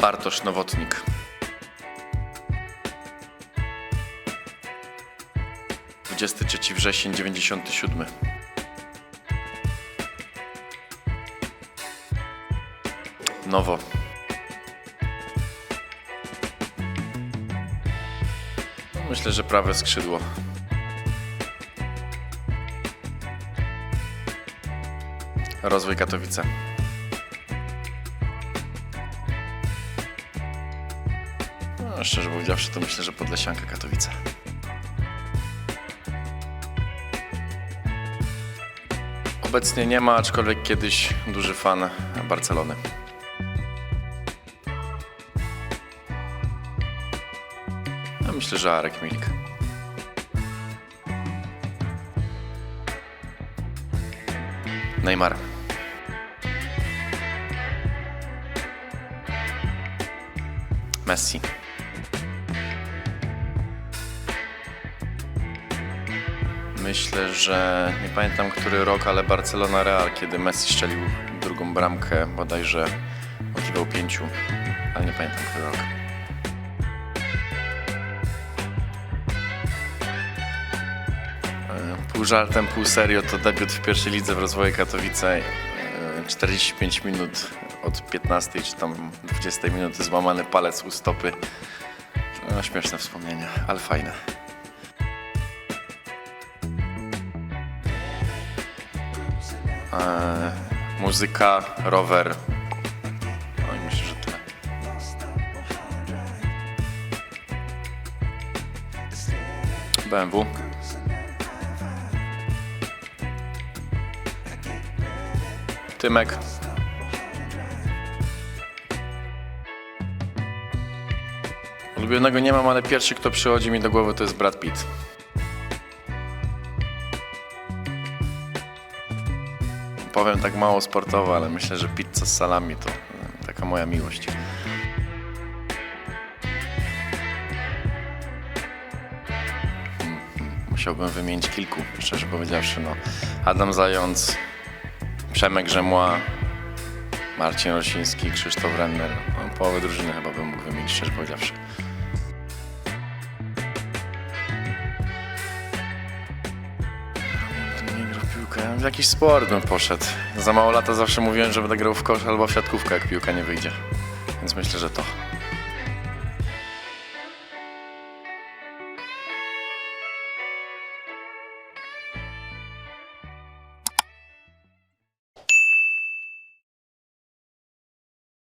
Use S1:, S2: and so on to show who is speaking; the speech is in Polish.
S1: Bartosz Nowotnik. Dwudziesty trzeci wrzesień, dziewięćdziesiąty siódmy. Nowo. Myślę, że prawe skrzydło. Rozwój Katowice. Szczerze powiedziawszy, to myślę, że Podlesianka Katowice. Obecnie nie ma, aczkolwiek kiedyś duży fan Barcelony. Ja myślę, że Arek Milk. Neymar. Messi. Myślę, że nie pamiętam który rok, ale Barcelona Real, kiedy Messi strzelił drugą bramkę, bodajże oczekiwał pięciu, ale nie pamiętam który rok. E, Pół żartem, pół serio to debiut w pierwszej lidze w rozwoju Katowice. E, 45 minut od 15 czy tam 20 minuty złamany palec u stopy. No, śmieszne wspomnienia, ale fajne. Muzyka, rower. No i myślę, że. BMW. Tymek. Ulubionego nie mam, ale pierwszy, kto przychodzi mi do głowy, to jest Brad Pitt. Powiem tak mało sportowo, ale myślę, że pizza z salami to e, taka moja miłość. Musiałbym wymienić kilku, szczerze powiedziawszy. No. Adam Zając, Przemek Rzemła, Marcin Rosiński, Krzysztof Renner. No, połowę drużyny chyba bym mógł wymienić, szczerze powiedziawszy. Piłkę. W jakiś sport bym poszedł. Za mało lata zawsze mówiłem, że będę grał w kosz albo w siatkówkę, jak piłka nie wyjdzie. Więc myślę, że to.